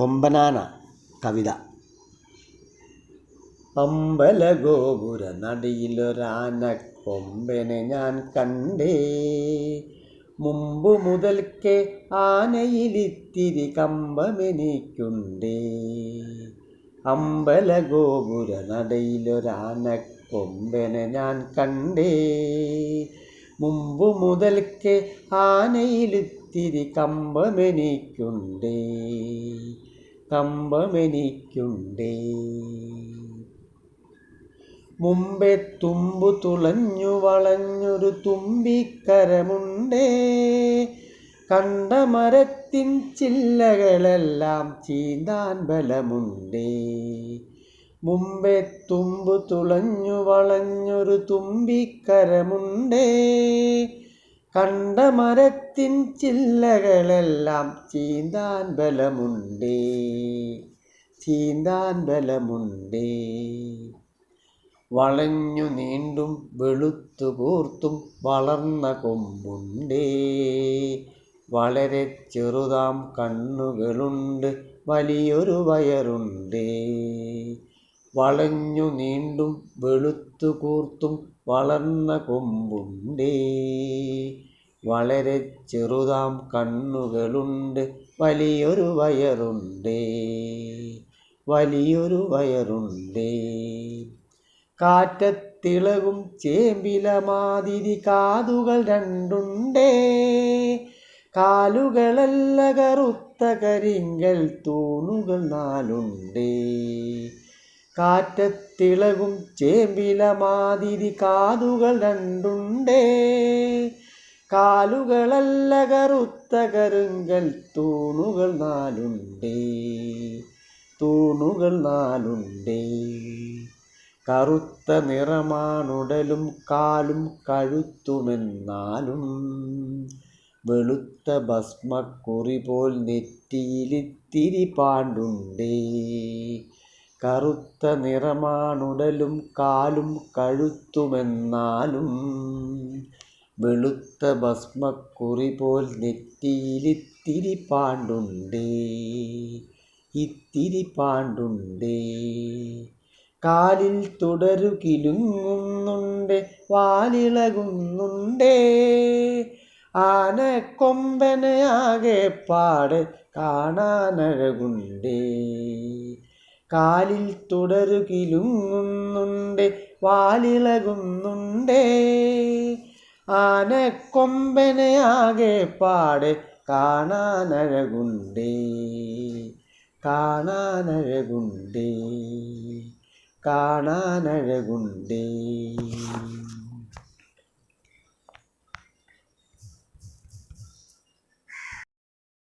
കൊമ്പനാന കവിത. അമ്പല ഗോപുര നടിയിലൊരാന കൊമ്പനെ ഞാൻ കണ്ടേ. മുമ്പു മുതൽക്കേ ആനയിലിത്തിരി കമ്പമെനിക്കുണ്ടേ. അമ്പല ഗോപുര നടയിലൊരാന കൊമ്പനെ ഞാൻ കണ്ടേ. മുമ്പു മുതൽക്കേ ആനയിലിത്തിരി കമ്പമെനിക്കുണ്ടേ. കമ്പമെനിക്കുണ്ടേ. മുമ്പേ തുമ്പു തുളഞ്ഞു വളഞ്ഞൊരു തുമ്പിക്കരമുണ്ടേ. കണ്ട മരത്തിൻ ചില്ലകളെല്ലാം ചീന്താൻ ബലമുണ്ടേ. മുമ്പേ തുമ്പു തുളഞ്ഞു വളഞ്ഞൊരു തുമ്പിക്കരമുണ്ടേ. കണ്ട മരത്തിൻ ചില്ലകളെല്ലാം ചീന്താൻ ബലമുണ്ടേ ചീന്താൻ ബലമുണ്ടേ. വളഞ്ഞു നീണ്ടും വെളുത്തു കൂർത്തും വളർന്ന കൊമ്പുണ്ടേ വളരെ ചെറുതാം കണ്ണുകളുണ്ട് വലിയൊരു വയറുണ്ടേ. വളഞ്ഞു നീണ്ടും വെളുത്തു കൂർത്തും വളർന്ന കൊമ്പുണ്ടേ. വളരെ ചെറുതാം കണ്ണുകളുണ്ട്. വലിയൊരു വയറുണ്ടേ. വലിയൊരു വയറുണ്ടേ. കാറ്റത്തിളകും ചേമ്പില മാതിരി കാതുകൾ രണ്ടുണ്ടേ. കാലുകളല്ല കറുത്ത കരിങ്കൽ തൂണുകൾ നാലുണ്ടേ. കാറ്റത്തിളകും ചേമ്പില മാതിരി കാതുകൾ രണ്ടുണ്ടേ. കാലുകളല്ല കറുത്ത കരുങ്കൽ തൂണുകൾ നാലുണ്ടേ. തൂണുകൾ നാലുണ്ടേ. കറുത്ത നിറമാണുടലും കാലും കഴുത്തുമെന്നാലും വെളുത്ത ഭസ്മക്കുറി പോൽ നെറ്റിയിലിത്തിരി പാണ്ടുണ്ടേ. കറുത്ത നിറമാണുടലും കാലും കഴുത്തുമെന്നാലും വെളുത്ത ഭസ്മക്കുറി പോൽ നെറ്റിയിലിത്തിരി പാണ്ടുണ്ടേ ഇത്തിരി പാണ്ടുണ്ടേ. കാലിൽ തുടരു കിലുങ്ങുന്നുണ്ട് വാലിളകുന്നുണ്ടേ. ആനക്കൊമ്പനെ ആകെ പാട് കാണാനഴകുണ്ടേ. കാലിൽ തുടരുകിലുങ്ങുന്നുണ്ട് വാലിളകുന്നുണ്ട്. വാലിളകുന്നുണ്ടേ ആനക്കൊമ്പനെ ആകെ പാട് കാണാനഴകുണ്ടേ കാണാനഴകുണ്ടേ കാണാനഴകുണ്ടേ.